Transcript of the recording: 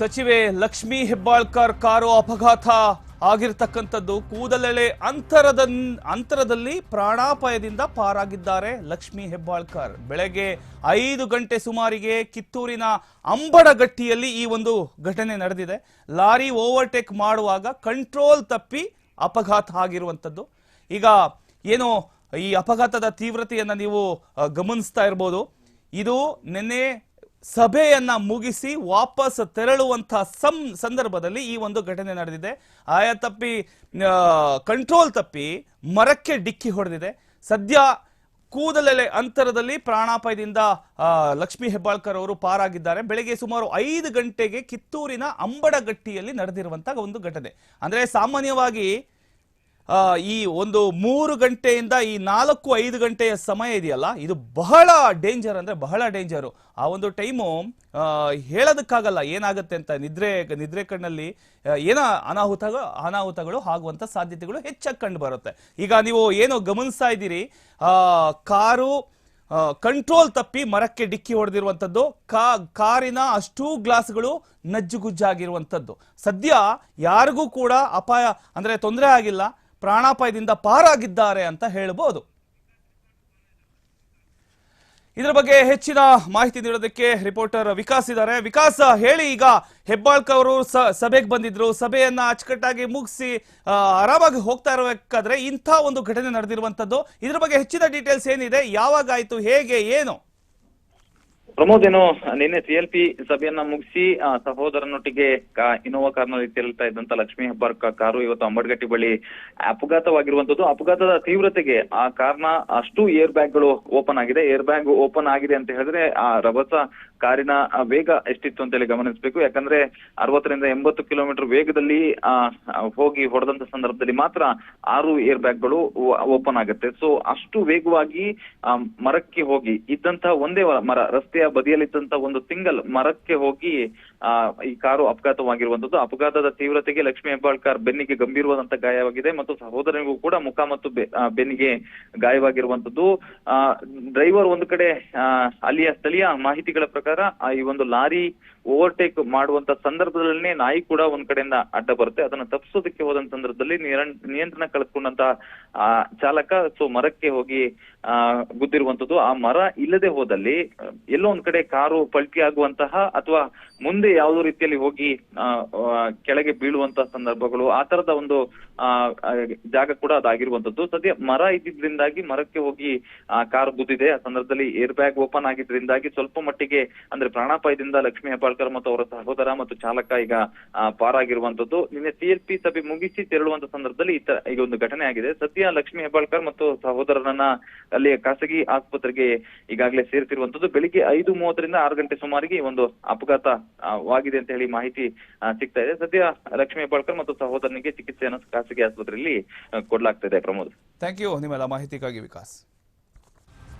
ಸಚಿವೆ ಲಕ್ಷ್ಮಿ ಹೆಬ್ಬಾಳ್ಕರ್ ಕಾರು ಅಪಘಾತ ಆಗಿರ್ತಕ್ಕಂಥದ್ದು ಕೂದಲೆಳೆ ಅಂತರದ ಅಂತರದಲ್ಲಿ ಪ್ರಾಣಾಪಾಯದಿಂದ ಪಾರಾಗಿದ್ದಾರೆ ಲಕ್ಷ್ಮಿ ಹೆಬ್ಬಾಳ್ಕರ್. ಬೆಳಗ್ಗೆ ಐದು ಗಂಟೆ ಸುಮಾರಿಗೆ ಕಿತ್ತೂರಿನ ಅಂಬಡಗಟ್ಟಿಯಲ್ಲಿ ಈ ಒಂದು ಘಟನೆ ನಡೆದಿದೆ. ಲಾರಿ ಓವರ್ಟೇಕ್ ಮಾಡುವಾಗ ಕಂಟ್ರೋಲ್ ತಪ್ಪಿ ಅಪಘಾತ ಆಗಿರುವಂಥದ್ದು. ಈಗ ಏನು ಈ ಅಪಘಾತದ ತೀವ್ರತೆಯನ್ನು ನೀವು ಗಮನಿಸ್ತಾ ಇರ್ಬೋದು. ಇದು ನಿನ್ನೆ ಸಭೆಯನ್ನ ಮುಗಿಸಿ ವಾಪಸ್ ತೆರಳುವಂತಹ ಸಂ ಸಂದರ್ಭದಲ್ಲಿ ಈ ಒಂದು ಘಟನೆ ನಡೆದಿದೆ. ಆಯಾ ತಪ್ಪಿ ಕಂಟ್ರೋಲ್ ತಪ್ಪಿ ಮರಕ್ಕೆ ಡಿಕ್ಕಿ ಹೊಡೆದಿದೆ. ಸದ್ಯ ಕೂದಲೆಲೆ ಅಂತರದಲ್ಲಿ ಪ್ರಾಣಾಪಾಯದಿಂದ ಲಕ್ಷ್ಮೀ ಹೆಬ್ಬಾಳ್ಕರ್ ಅವರು ಪಾರಾಗಿದ್ದಾರೆ. ಬೆಳಗ್ಗೆ ಸುಮಾರು ಐದು ಗಂಟೆಗೆ ಕಿತ್ತೂರಿನ ಅಂಬಡಗಟ್ಟಿಯಲ್ಲಿ ನಡೆದಿರುವಂತಹ ಒಂದು ಘಟನೆ. ಅಂದ್ರೆ ಸಾಮಾನ್ಯವಾಗಿ ಈ ಒಂದು ಮೂರು ಗಂಟೆಯಿಂದ ಈ ನಾಲ್ಕು ಐದು ಗಂಟೆಯ ಸಮಯ ಇದೆಯಲ್ಲ, ಇದು ಬಹಳ ಡೇಂಜರ್ ಅಂದರೆ ಬಹಳ ಡೇಂಜರು ಆ ಒಂದು ಟೈಮು ಹೇಳೋದಕ್ಕಾಗಲ್ಲ ಏನಾಗುತ್ತೆ ಅಂತ ನಿದ್ರೆ ನಿದ್ರೆ ಕಣ್ಣಲ್ಲಿ ಏನೋ ಅನಾಹುತ ಅನಾಹುತಗಳು ಆಗುವಂಥ ಸಾಧ್ಯತೆಗಳು ಹೆಚ್ಚಾಗಿ ಕಂಡು ಬರುತ್ತೆ. ಈಗ ನೀವು ಏನು ಗಮನಿಸ್ತಾ ಇದ್ದೀರಿ ಕಾರು ಕಂಟ್ರೋಲ್ ತಪ್ಪಿ ಮರಕ್ಕೆ ಡಿಕ್ಕಿ ಹೊಡೆದಿರುವಂಥದ್ದು ಕಾ, ಕಾರಿನ ಅಷ್ಟೂ ಗ್ಲಾಸ್ಗಳು ನಜ್ಜುಗುಜ್ಜಾಗಿರುವಂಥದ್ದು ಸದ್ಯ ಯಾರಿಗೂ ಕೂಡ ಅಪಾಯ, ಅಂದರೆ ತೊಂದರೆ ಆಗಿಲ್ಲ. ಪ್ರಾಣಾಪಾಯದಿಂದ ಪಾರಾಗಿದ್ದಾರೆ ಅಂತ ಹೇಳಬಹುದು. ಇದರ ಬಗ್ಗೆ ಹೆಚ್ಚಿನ ಮಾಹಿತಿ ನೀಡೋದಕ್ಕೆ ರಿಪೋರ್ಟರ್ ವಿಕಾಸ್ ಇದ್ದಾರೆ. ವಿಕಾಸ್, ಹೇಳಿ ಈಗ ಹೆಬ್ಬಾಳ್ಕ ಅವರು ಸಭೆಗೆ ಬಂದಿದ್ರು. ಸಭೆಯನ್ನ ಅಚ್ಚುಕಟ್ಟಾಗಿ ಮುಗಿಸಿ ಆರಾಮಾಗಿ ಹೋಗ್ತಾ ಇರಬೇಕಾದ್ರೆ ಇಂಥ ಒಂದು ಘಟನೆ ನಡೆದಿರುವಂತದ್ದು ಇದ್ರ ಬಗ್ಗೆ ಹೆಚ್ಚಿನ ಡೀಟೇಲ್ಸ್ ಏನಿದೆ? ಯಾವಾಗ ಆಯ್ತು? ಹೇಗೆ? ಏನು? ಪ್ರಮೋದ್ ಏನು ನಿನ್ನೆ ಸಿಎಲ್ಪಿ ಸಭೆಯನ್ನ ಮುಗಿಸಿ ಸಹೋದರನೊಟ್ಟಿಗೆ ಇನೋವಾ ಕಾರ್ನಲ್ಲಿ ತೆರಳುತ್ತಾ ಇದ್ದಂತ ಲಕ್ಷ್ಮೀ ಹೆಬ್ಬಾರ್ ಕಾರು ಇವತ್ತು ಅಂಬಡ್ಗಟ್ಟಿ ಬಳಿ ಅಪಘಾತವಾಗಿರುವಂತದ್ದು. ಅಪಘಾತದ ತೀವ್ರತೆಗೆ ಆ ಕಾರ್ನ ಅಷ್ಟು ಏರ್ ಬ್ಯಾಗ್ಗಳು ಓಪನ್ ಆಗಿದೆ. ಏರ್ ಬ್ಯಾಗ್ ಓಪನ್ ಆಗಿದೆ ಅಂತ ಹೇಳಿದ್ರೆ ಆ ರಭಸ ಕಾರಿನ ವೇಗ ಎಷ್ಟಿತ್ತು ಅಂತ ಹೇಳಿ ಗಮನಿಸಬೇಕು. ಯಾಕಂದ್ರೆ ಅರವತ್ತರಿಂದ ಎಂಬತ್ತು ಕಿಲೋಮೀಟರ್ ವೇಗದಲ್ಲಿ ಹೋಗಿ ಹೊಡೆದಂತ ಸಂದರ್ಭದಲ್ಲಿ ಮಾತ್ರ ಆರು ಏರ್ ಬ್ಯಾಗ್ಗಳು ಓಪನ್ ಆಗುತ್ತೆ. ಸೊ, ಅಷ್ಟು ವೇಗವಾಗಿ ಮರಕ್ಕೆ ಹೋಗಿ ಇದ್ದಂತಹ ಒಂದೇ ಮರ, ರಸ್ತೆಯ ಬದಿಯಲ್ಲಿದ್ದಂತ ಒಂದು ತಿಂಗಲ್ ಮರಕ್ಕೆ ಹೋಗಿ ಈ ಕಾರು ಅಪಘಾತವಾಗಿರುವಂತದ್ದು. ಅಪಘಾತದ ತೀವ್ರತೆಗೆ ಲಕ್ಷ್ಮೀ ಹೆಬ್ಬಾಳ್ಕರ್ ಬೆನ್ನಿಗೆ ಗಂಭೀರವಾದಂತಹ ಗಾಯವಾಗಿದೆ ಮತ್ತು ಸಹೋದರನಿಗೂ ಕೂಡ ಮುಖ ಮತ್ತು ಬೆನ್ನಿಗೆ ಗಾಯವಾಗಿರುವಂತದ್ದು. ಡ್ರೈವರ್ ಒಂದು ಕಡೆ ಅಲ್ಲಿಯ ಸ್ಥಳೀಯ ಮಾಹಿತಿಗಳ ಪ್ರಕಾರ ಈ ಒಂದು ಲಾರಿ ಓವರ್ಟೇಕ್ ಮಾಡುವಂತ ಸಂದರ್ಭದಲ್ಲೇ ನಾಯಿ ಕೂಡ ಒಂದ್ ಕಡೆಯಿಂದ ಅಡ್ಡ ಬರುತ್ತೆ. ಅದನ್ನ ತಪ್ಪಿಸೋದಕ್ಕೆ ಹೋದ ಸಂದರ್ಭದಲ್ಲಿ ನಿಯಂತ್ರಣ ಕಳೆದುಕೊಂಡಂತ ಆ, ಚಾಲಕ ಸೊ ಮರಕ್ಕೆ ಹೋಗಿ, ಆ, ಗುದ್ದಿರುವಂತದ್ದು. ಆ ಮರ ಇಲ್ಲದೆ ಹೋದಲ್ಲಿ, ಎಲ್ಲೋ ಒಂದ್ ಕಡೆ ಕಾರು ಪಲ್ಟಿ ಆಗುವಂತಹ ಅಥವಾ ಮುಂದೆ ಯಾವುದೋ ರೀತಿಯಲ್ಲಿ ಹೋಗಿ ಕೆಳಗೆ ಬೀಳುವಂತ ಸಂದರ್ಭಗಳು, ಆ ತರದ ಒಂದು ಜಾಗ ಕೂಡ ಅದಾಗಿರುವಂತದ್ದು ಸದ್ಯ ಮರ ಇದ್ದಿದ್ರಿಂದಾಗಿ ಮರಕ್ಕೆ ಹೋಗಿ ಕಾರ್ ಗುದ್ದಿದೆ. ಆ ಸಂದರ್ಭದಲ್ಲಿ ಏರ್ ಬ್ಯಾಗ್ ಓಪನ್ ಆಗಿದ್ರಿಂದಾಗಿ ಸ್ವಲ್ಪ ಮಟ್ಟಿಗೆ, ಅಂದ್ರೆ ಪ್ರಾಣಾಪಾಯದಿಂದ ಲಕ್ಷ್ಮೀ ಹೆಬ್ಬಾಳ್ಕರ್ ಮತ್ತು ಅವರ ಸಹೋದರ ಮತ್ತು ಚಾಲಕ ಈಗ ಪಾರಾಗಿರುವಂತದ್ದು ನಿನ್ನೆ ಸಿಎಲ್ಪಿ ಸಭೆ ಮುಗಿಸಿ ತೆರಳುವಂತ ಸಂದರ್ಭದಲ್ಲಿ ಈ ತರ ಈಗ ಒಂದು ಘಟನೆ ಆಗಿದೆ. ಸದ್ಯ ಲಕ್ಷ್ಮೀ ಹೆಬ್ಬಾಳ್ಕರ್ ಮತ್ತು ಸಹೋದರರನ್ನ ಅಲ್ಲಿ ಖಾಸಗಿ ಆಸ್ಪತ್ರೆಗೆ ಈಗಾಗಲೇ ಸೇರಿಸಿರುವಂತದ್ದು ಬೆಳಿಗ್ಗೆ ಐದು ಮೂವತ್ತರಿಂದ ಆರು ಗಂಟೆ ಸುಮಾರಿಗೆ ಒಂದು ಅಪಘಾತ ವಾಗಿದೆ ಅಂತ ಹೇಳಿ ಮಾಹಿತಿ ಸಿಗ್ತಾ ಇದೆ. ಸದ್ಯ ಲಕ್ಷ್ಮೀ ಹೆಬ್ಬಾಳ್ಕರ್ ಮತ್ತು ಸಹೋದರನಿಗೆ ಚಿಕಿತ್ಸೆಯನ್ನು ಖಾಸಗಿ ಆಸ್ಪತ್ರೆಯಲ್ಲಿ ಕೊಡಲಾಗ್ತಾ ಇದೆ ಪ್ರಮೋದ್. ಥ್ಯಾಂಕ್ ಯು ನಿಮ್ಮೆಲ್ಲ ಮಾಹಿತಿಗಾಗಿ ವಿಕಾಸ್.